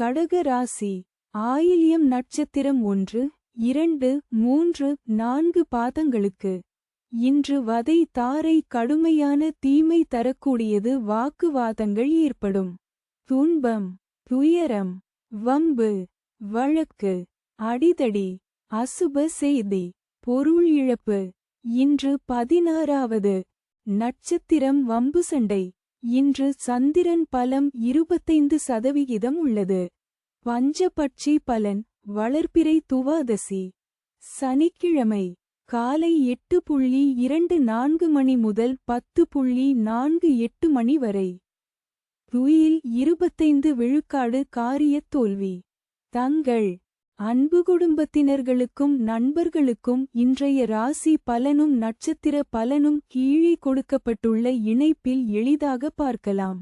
கடக ராசி. ஆயில்யம் நட்சத்திரம் ஒன்று இரண்டு மூன்று நான்கு பாதங்களுக்கு. இன்று வதை தாரை கடுமையான தீமை தரக்கூடியது வாக்குவாதங்கள் ஏற்படும். துன்பம் துயரம் வம்பு வழக்கு அடிதடி அசுப செய்தி பொருள் இழப்பு. இன்று பதினாறாவது நட்சத்திரம் வம்பு சண்டை. இன்று சந்திரன் பலம் இருபத்தைந்து சதவிகிதம் உள்ளது. பஞ்சபட்சி பலன் வளர்ப்பிறை துவாதசி. சனிக்கிழமை காலை எட்டு புள்ளி இரண்டு நான்கு மணி முதல் பத்து புள்ளி நான்கு எட்டு மணி வரை. துயில் இருபத்தைந்து விழுக்காடு காரியத் தோல்வி. தங்கள் அன்பு குடும்பத்தினர்களுக்கும் நண்பர்களுக்கும் இன்றைய ராசி பலனும் நட்சத்திர பலனும் கீழே கொடுக்கப்பட்டுள்ள இணைப்பில் எளிதாக பார்க்கலாம்.